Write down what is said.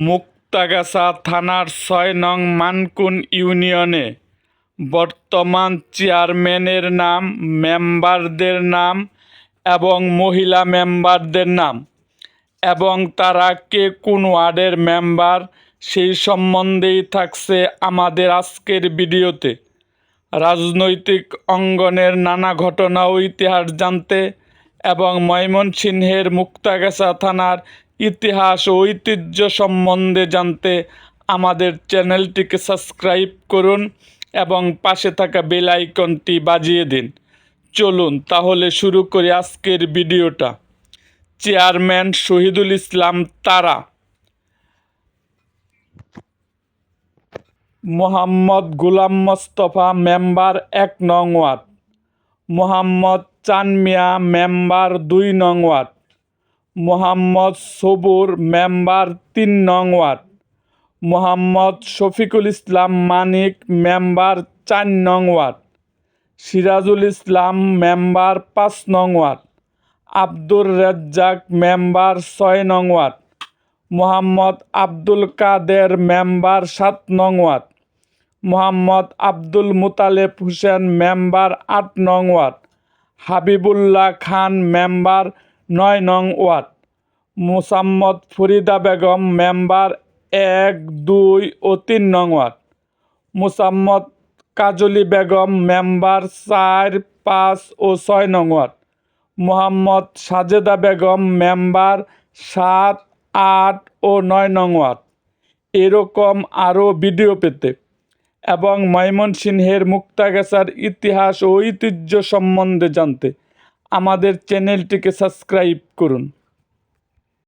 মুক্তাগাছা থানার ছয় নং মানকুন ইউনিয়নে বর্তমান চেয়ারম্যানের নাম, মেম্বারদের নাম এবং মহিলা মেম্বারদের নাম এবং তারা কে কোন ওয়ার্ডের মেম্বার সেই সম্বন্ধেই থাকছে আমাদের আজকের ভিডিওতে। রাজনৈতিক অঙ্গনের নানা ঘটনা ও ইতিহাস জানতে এবং ময়মনসিংহের মুক্তাগাছা থানার ইতিহাস ও ঐতিহ্য সম্বন্ধে জানতে আমাদের চ্যানেলটিকে সাবস্ক্রাইব করুন এবং পাশে থাকা বেল আইকনটি বাজিয়ে দিন। চলুন তাহলে শুরু করি আজকের ভিডিওটা। চেয়ারম্যান শহীদুল ইসলাম তারা। মোহাম্মদ গুলাম মোস্তফা মেম্বার এক নং ওয়ার্ড। মোহাম্মদ চান মিয়া মেম্বার দুই নং ওয়ার্ড। মোহাম্মদ সবুর মেম্বার তিন নং ওয়ার্ড। মোহাম্মদ শফিকুল ইসলাম মানিক মেম্বার চার নং ওয়ার্ড। সিরাজুল ইসলাম মেম্বার পাঁচ নং ওয়ার্ড। আব্দুর রাজ্জাক মেম্বার ছয় নং ওয়ার্ড। মোহাম্মদ আব্দুল কাদের মেম্বার সাত নং ওয়ার্ড। মোহাম্মদ আব্দুল মুতালেব হোসেন মেম্বার আট নং ওয়ার্ড। হাবিবুল্লাহ খান মেম্বার নয় নং ওয়ার্ড। মুসাম্মদ ফরিদা বেগম মেম্বার এক, দুই ও তিন নং ওয়ার্ড। মুসাম্মদ কাজলি বেগম মেম্বার চার, পাঁচ ও ছয় নং ওয়ার্ড। মোহাম্মদ সাজেদা বেগম মেম্বার সাত, আট ও নয় নং ওয়ার্ড। এরকম আরও ভিডিও পেতে এবং ময়মনসিংহের মুক্তাগাছার ইতিহাস ও ঐতিহ্য সম্বন্ধে জানতে আমাদের চ্যানেলটিকে সাবস্ক্রাইব করুন।